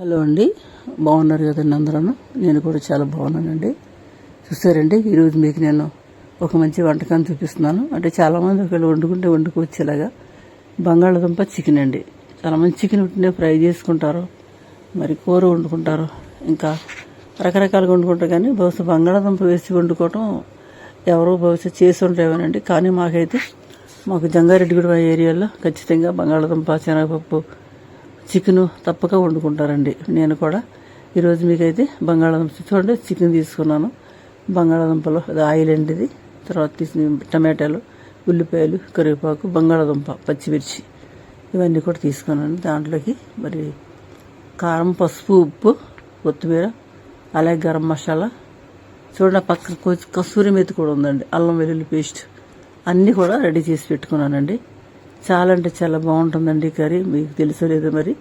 Hello అండి. బాగున్నారు కదండి అందరూ నేను కూడా చాలా బాగున్నానండి. చూసారండి ఈరోజు మీకు నేను ఒక మంచి వంటకాన్ని చూపిస్తున్నాను. అంటే చాలామంది ఒకవేళ వండుకుంటే వండుకోవచ్చేలాగా. బంగాళదుంప చికెన్ అండి. చాలామంది చికెన్ ఉంటే ఫ్రై చేసుకుంటారు. మరి కూర వండుకుంటారు. ఇంకా రకరకాలుగా వండుకుంటారు కానీ బహుశా బంగాళదుంప వేసి వండుకోవటం ఎవరో బహుశా చేసి ఉంటామేనండి కానీ మాకైతే మాకు జంగారెడ్డిగూడ ఏరియాలో ఖచ్చితంగా బంగాళదుంప శనగపప్పు చికెన్ తప్పక వండుకుంటారండి. నేను కూడా ఈరోజు మీకైతే బంగాళాదుంప చూడండి చికెన్ తీసుకున్నాను. బంగాళాదుంపలో అది ఆయిల్ అండి ఇది తర్వాత తీసిన టమాటాలు ఉల్లిపాయలు కరివేపాకు బంగాళాదుంప పచ్చిమిర్చి ఇవన్నీ కూడా తీసుకున్నాను. దాంట్లోకి మరి కారం పసుపు ఉప్పు కొత్తిమీర అలాగే గరం మసాలా. చూడండి పక్కన కొంచెం కస్తూరి మెత్తి కూడా ఉందండి. అల్లం వెల్లుల్లి పేస్ట్ అన్నీ కూడా రెడీ చేసి పెట్టుకున్నానండి. చాలా అంటే చాలా బాగుంటుందండి కర్రీ. మీకు తెలుసో లేదో మరి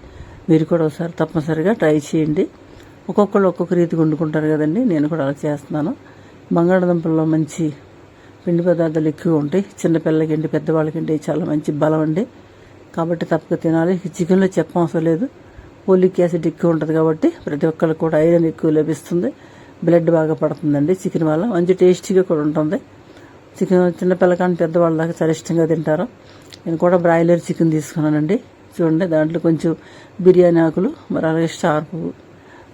మీరు కూడా ఒకసారి తప్పనిసరిగా ట్రై చేయండి. ఒక్కొక్కళ్ళు ఒక్కొక్క రీతిగా వండుకుంటారు కదండి. నేను కూడా అలా చేస్తున్నాను. బంగాళదుంపల్లో మంచి పిండి పదార్థాలు ఎక్కువ ఉంటాయి. చిన్నపిల్లలకండి పెద్దవాళ్ళకండి చాలా మంచి బలం అండి. కాబట్టి తప్పక తినాలి. చికెన్లో చెప్పవసరం లేదు. పోలిక్ యాసిడ్ ఎక్కువ ఉంటుంది కాబట్టి ప్రతి ఒక్కరికి కూడా ఐరన్ ఎక్కువ లభిస్తుంది. బ్లడ్ బాగా పడుతుందండి చికెన్ వల్ల. మంచి టేస్టీగా కూడా ఉంటుంది. చికెన్ చిన్నపిల్ల కానీ పెద్దవాళ్ళ దాకా చాలా ఇష్టంగా తింటారు. నేను కూడా బ్రాయిలర్ చికెన్ తీసుకున్నానండి. చూడండి దాంట్లో కొంచెం బిర్యానీ ఆకులు మరి అలాగే స్టార్ పువ్వు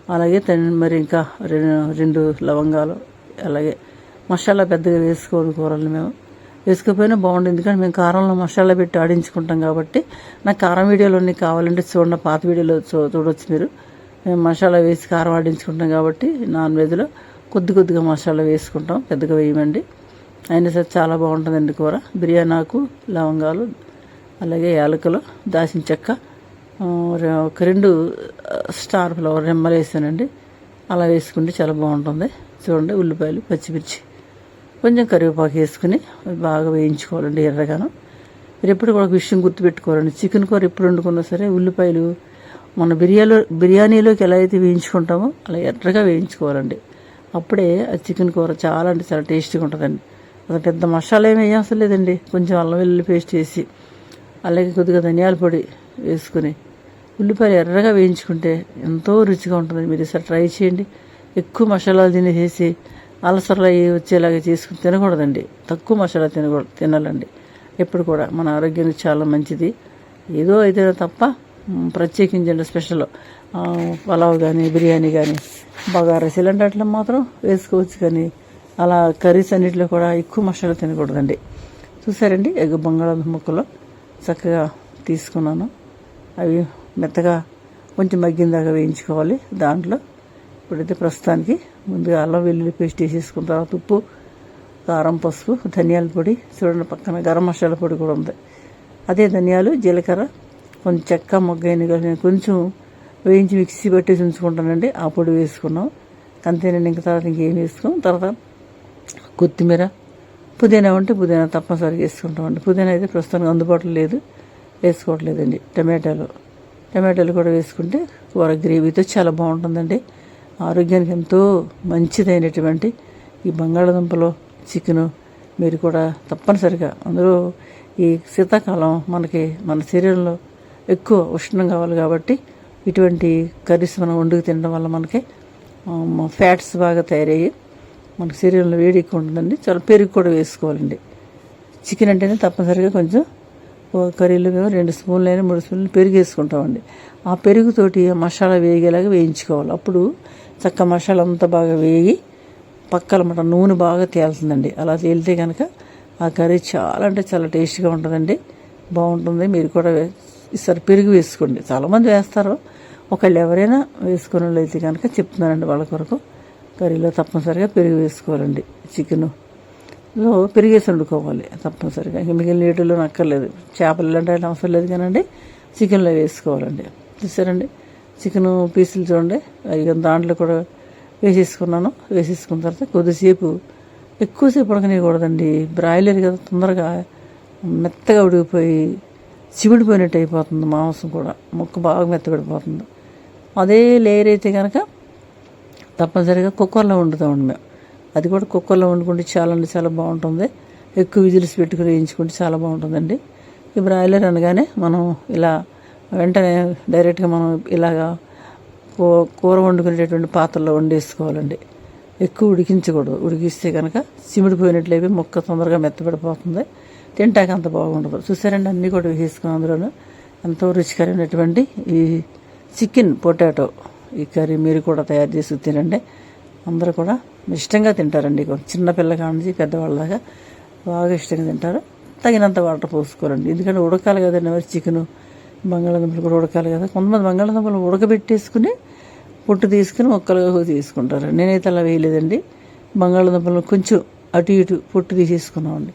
అలాగే మరి ఇంకా రెండు రెండు లవంగాలు అలాగే మసాలా పెద్దగా వేసుకోని కూరలు మేము. వేసుకోకపోయినా బాగుంటుంది ఎందుకంటే మేము కారంలో మసాలా పెట్టి ఆడించుకుంటాం కాబట్టి. నాకు కారం వీడియోలు అన్నీ కావాలంటే చూడండి పాత వీడియోలో చూ- చూడొచ్చు మీరు. మేము మసాలా వేసి కారం ఆడించుకుంటాం కాబట్టి నాన్ వెజ్లో కొద్ది కొద్దిగా మసాలా వేసుకుంటాం పెద్దగా వేయమండి. అయినా సరే చాలా బాగుంటుందండి కూర. బిర్యానీ ఆకు లవంగాలు అలాగే యాలకులు దాచిన చెక్క ఒక రెండు స్టార్ ఫ్లవర్ రెమ్మలు వేసానండి. అలా వేసుకుంటే చాలా బాగుంటుంది. చూడండి ఉల్లిపాయలు పచ్చిమిర్చి కొంచెం కరివేపాకు వేసుకుని బాగా వేయించుకోవాలండి ఎర్రగాను. మీరు ఎప్పుడు కూడా ఒక విషయం గుర్తుపెట్టుకోవాలండి. చికెన్ కూర ఎప్పుడు వండుకున్నా సరే ఉల్లిపాయలు మన బిర్యానీలో బిర్యానీలోకి ఎలా అయితే వేయించుకుంటామో అలా ఎర్రగా వేయించుకోవాలండి. అప్పుడే ఆ చికెన్ కూర చాలా అంటే చాలా టేస్టీగా ఉంటుందండి. అది పెద్ద మసాలా ఏమి వేయవసరం లేదండి. కొంచెం అల్లం వెల్లుల్లి పేస్ట్ వేసి అలాగే కొద్దిగా ధనియాల పొడి వేసుకుని ఉల్లిపాయలు ఎర్రగా వేయించుకుంటే ఎంతో రుచిగా ఉంటుంది మీరు ఈసారి ట్రై చేయండి. ఎక్కువ మసాలాలు తినేసేసి అలసరలు అవి వచ్చేలాగా చేసుకుని తినకూడదండి. తక్కువ మసాలా తినకూడదు తినాలండి. ఎప్పుడు కూడా మన ఆరోగ్యానికి చాలా మంచిది. ఏదో అయితే తప్ప ప్రత్యేకించండి స్పెషల్ పలావ్ కానీ బిర్యానీ కానీ బగారా సిలిండర్ అట్లా మాత్రం వేసుకోవచ్చు కానీ అలా కర్రీస్ అన్నింటిలో కూడా ఎక్కువ మసాలా తినకూడదండి. చూసారండి? ఎగ్ బంగాళాదుంప ముక్కలు చక్కగా తీసుకున్నాను. అవి మెత్తగా కొంచెం మగ్గిన దాకా వేయించుకోవాలి దాంట్లో. ఇప్పుడైతే ప్రస్తుతానికి ముందుగా అల్లం వెల్లుల్లి పేస్ట్ వేసేసుకున్న తర్వాత ఉప్పు కారం పసుపు ధనియాల పొడి. చూడండి పక్కన గరం మసాలా పొడి కూడా ఉంది. అదే ధనియాలు జీలకర్ర కొంచెం చెక్క మొగ్గైన నేను కొంచెం వేయించి మిక్సీ పట్టేసి ఉంచుకుంటానండి. ఆ పొడి వేసుకున్నాం. అంతేనండి ఇంకా తర్వాత ఇంకేం వేసుకున్నాం తర్వాత కొత్తిమీర పుదీనా ఉంటే పుదీనా తప్పనిసరిగా వేసుకుంటామండి. పుదీనా అయితే ప్రస్తుతానికి అందుబాటులో లేదు వేసుకోవట్లేదండి టమాటాలు. టమాటాలు కూడా వేసుకుంటే కూర గ్రేవీతో చాలా బాగుంటుందండి. ఆరోగ్యానికి ఎంతో మంచిదైనటువంటి ఈ బంగాళాదుంపలో చికెను మీరు కూడా తప్పనిసరిగా అందులో ఈ శీతాకాలం మనకి మన శరీరంలో ఎక్కువ ఉష్ణం కావాలి కాబట్టి ఇటువంటి కర్రీస్ మనం వండుకు తినడం వల్ల మనకి ఫ్యాట్స్ బాగా తయారయ్యి మన శరీరంలో వేడి ఎక్కువ ఉంటుందండి చాలా పెరుగు కూడా వేసుకోవాలండి. చికెన్ అంటేనే తప్పనిసరిగా కొంచెం ఓ కర్రీలో మేము రెండు స్పూన్లు అయినా మూడు స్పూన్లు పెరుగు వేసుకుంటామండి. ఆ పెరుగుతోటి మసాలా వేగేలాగా వేయించుకోవాలి. అప్పుడు చక్క మసాలా అంతా బాగా వేగి పక్కల మాట నూనె బాగా తేలుతుందండి. అలా తేలితే కనుక ఆ కర్రీ చాలా అంటే చాలా టేస్ట్గా ఉంటుందండి. బాగుంటుంది. మీరు కూడా వే- ఈసారి పెరుగు వేసుకోండి. చాలామంది వేస్తారు. ఒకళ్ళు ఎవరైనా వేసుకునే అయితే కనుక చెప్తున్నానండి వాళ్ళ కొరకు. కర్రీలో తప్పనిసరిగా పెరుగు వేసుకోవాలండి చికెను. లో పెరిగేసి వండుకోవాలి తప్పనిసరిగా. ఇంక మిగిలిన నీటిలో నక్కర్లేదు. చేపలు ఇలాంటి అవసరం లేదు కానండి చికెన్లో వేసుకోవాలండి. చూసారండి? చికెన్ పీసులు చూడండి. ఇక దాంట్లో కూడా వేసేసుకున్నాను. వేసేసుకున్న తర్వాత కొద్దిసేపు ఎక్కువసేపు ఉడకనియకూడదండి బ్రాయిలర్ కదా తొందరగా మెత్తగా ఉడికిపోయి చిమిడిపోయినట్టు అయిపోతుంది మాంసం కూడా. ముక్క బాగా మెత్తబడిపోతుంది. అదే లేయర్ అయితే కనుక తప్పనిసరిగా కుక్కర్లో వండుతామండి మేము. అది కూడా కుక్కర్లో వండుకుంటే చాలా అంటే చాలా బాగుంటుంది. ఎక్కువ విజిల్స్ పెట్టుకుని వేయించుకుంటే చాలా బాగుంటుందండి. ఈ బ్రాయిలర్ అనగానే మనం ఇలా వెంటనే డైరెక్ట్గా మనం ఇలాగా కూ- కూర వండుకునేటటువంటి పాత్రలో వండేసుకోవాలండి. ఎక్కువ ఉడికించకూడదు. ఉడికిస్తే కనుక సిమిడిపోయినట్లయితే ముక్క తొందరగా మెత్తబడిపోతుంది. తింటాక అంత బాగుండదు. చూసారండి అన్నీ కూడా వేసుకుని అందులోనూ ఎంతో రుచికరమైనటువంటి ఈ చికెన్ పొటాటో. ఈ కర్రీ మీరు కూడా తయారు చేసి తినండి. అందరూ కూడా ఇష్టంగా తింటారండి చిన్నపిల్లగా నుంచి పిల్ల బాగా ఇష్టంగా తింటారు. తగినంత వాటర్ పోసుకోరండి. ఎందుకంటే ఉడకాలి కదండి మరి చికెను బంగాళాదుంపలు కూడా ఉడకాలి కదా. కొంతమంది బంగాళాదుంపలు ఉడకబెట్టేసుకుని పొట్టు తీసుకుని ముక్కలుగా తీసుకుంటారు. నేనైతే అలా వేయలేదండి. బంగాళాదుంపలు కొంచెం అటు ఇటు పొట్టు తీసేసుకున్నామండి.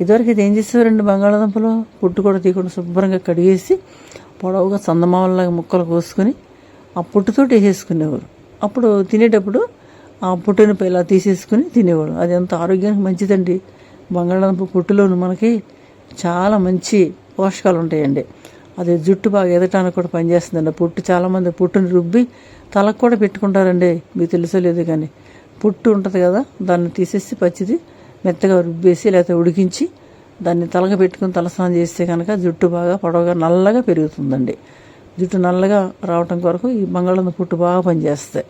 ఇదివరకు ఇది ఏం చేసేవారండి బంగాళాదుంపలు? పొట్టు కూడా తీయకుండా శుభ్రంగా కడిగేసి పొడవుగా చందమామలాగా ముక్కలు కోసుకొని ఆ పుట్టుతో వేసేసుకునేవారు. అప్పుడు తినేటప్పుడు ఆ పుట్టును ఇలా తీసేసుకుని తినేవాడు అది ఎంత ఆరోగ్యానికి మంచిదండి. బంగాళాదుంప పుట్టులోను మనకి చాలా మంచి పోషకాలు ఉంటాయండి. అది జుట్టు బాగా ఎదటానికి కూడా పనిచేస్తుందండి. పుట్టు చాలామంది పుట్టుని రుబ్బి తలకు కూడా పెట్టుకుంటారండి. మీకు తెలుసో లేదు కానీ పుట్టు ఉంటుంది కదా దాన్ని తీసేసి పచ్చిది మెత్తగా రుబ్బేసి లేకపోతే ఉడికించి దాన్ని తలగ పెట్టుకుని తలస్నానం చేస్తే కనుక జుట్టు బాగా పొడవుగా నల్లగా పెరుగుతుందండి. జుట్టు నల్లగా రావటం కొరకు ఈ బంగాళదుంప పుట్టు బాగా పనిచేస్తాయి.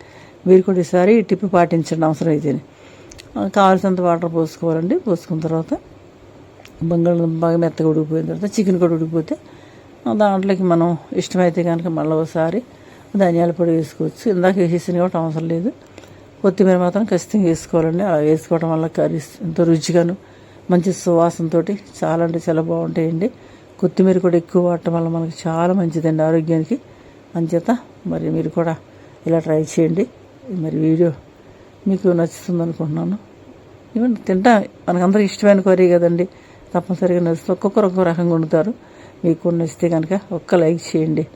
మీరు కూడా ఈసారి టిప్పి పాటించండి అవసరం అయితే కావాల్సినంత వాటర్ పోసుకోవాలండి. పోసుకున్న తర్వాత బంగాళదుంప బాగా మెత్తగా ఉడికిపోయిన తర్వాత చికెన్ కూడా ఉడికిపోతే దాంట్లోకి మనం ఇష్టమైతే కనుక మళ్ళీ ఒకసారి ధనియాల పొడి వేసుకోవచ్చు. ఇందాక వేసేసిన కూడా అవసరం లేదు. కొత్తిమీర మాత్రం ఖచ్చితంగా వేసుకోవాలండి. అలా వేసుకోవడం వల్ల కర్రీస్ ఎంతో రుచిగాను మంచి సువాసనతోటి చాలా అంటే చాలా బాగుంటాయండి. కొత్తిమీర కూడా ఎక్కువ వాడటం వల్ల మనకి చాలా మంచిదండి ఆరోగ్యానికి. అంచేత మరి మీరు కూడా ఇలా ట్రై చేయండి. మరి వీడియో మీకు నచ్చుతుంది అనుకుంటున్నాను. ఇవన్నీ తింటా మనకందరికి ఇష్టమైన కర్రీ కదండి. తప్పనిసరిగా నచ్చుతుంది ఒక్కొక్కరు ఒక్కొక్క రకంగా వండుతారు. మీకు కూడా నచ్చితే కనుక ఒక్క లైక్ చేయండి.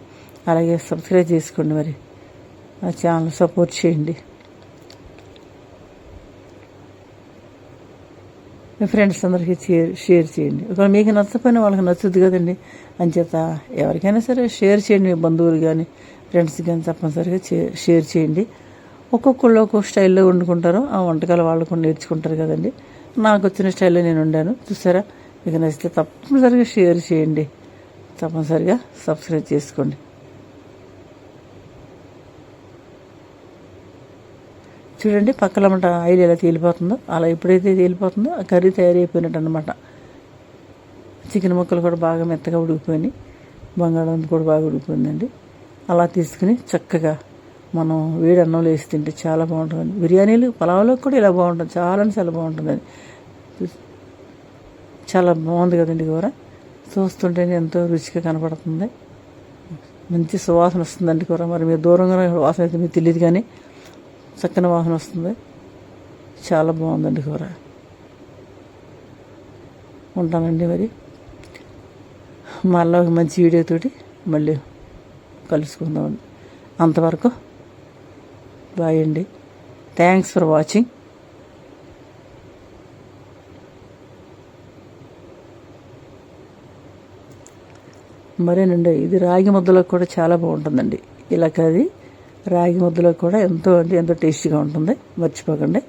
అలాగే సబ్స్క్రైబ్ చేసుకోండి మరి. ఆ ఛానల్ సపోర్ట్ చేయండి. మీ ఫ్రెండ్స్ అందరికీ షేర్ షేర్ చేయండి. ఒకవేళ మీకు నచ్చకపోయినా వాళ్ళకి నచ్చుద్ది కదండి. అంచేత ఎవరికైనా సరే షేర్ చేయండి మీ బంధువులు కానీ ఫ్రెండ్స్ కానీ తప్పనిసరిగా షేర్ చేయండి. ఒక్కొక్కళ్ళు ఒక్కొక్క స్టైల్లో వండుకుంటారు. ఆ వంటకాలు వాళ్ళు కూడా నేర్చుకుంటారు కదండి. నాకు వచ్చిన స్టైల్లో నేను వండాను. చూసారా? మీకు నచ్చితే తప్పనిసరిగా షేర్ చేయండి. తప్పనిసరిగా సబ్స్క్రైబ్ చేసుకోండి. చూడండి పక్కల మాట ఆయిల్ ఎలా తేలిపోతుందో అలా ఎప్పుడైతే తేలిపోతుందో ఆ కర్రీ తయారైపోయినట్టు అనమాట చికెన్ ముక్కలు కూడా బాగా మెత్తగా ఉడికిపోయినాయి. బంగాళాదుంప కూడా బాగా ఉడికిపోయిందండి. అలా తీసుకుని చక్కగా మనం వేడి అన్నంలో వేసి తింటే చాలా బాగుంటుందండి. బిర్యానీలు పలావులో కూడా ఇలా బాగుంటుంది. చాలా అంటే చాలా బాగుంటుందండి. చాలా బాగుంది కదండి కూర. చూస్తుంటేనే ఎంతో రుచిగా కనపడుతుంది. మంచి సువాసన వస్తుందండి కూర. మరి మీరు దూరంగా వాసన అయితే మీకు తెలియదు కానీ చక్కని వాహనం వస్తుంది. చాలా బాగుందండి కూర. ఉంటానండి మరి. మళ్ళీ ఒక మంచి వీడియోతోటి మళ్ళీ కలుసుకుందామండి. అంతవరకు బాయ్ అండి. థ్యాంక్స్ ఫర్ వాచింగ్ మరేనండి ఇది రాగి ముద్దలో కూడా చాలా బాగుంటుందండి. ఇలా కది రాగి ముద్దలో కూడా ఎంతో అంటే ఎంతో టేస్టీగా ఉంటుంది. మర్చిపోకండి.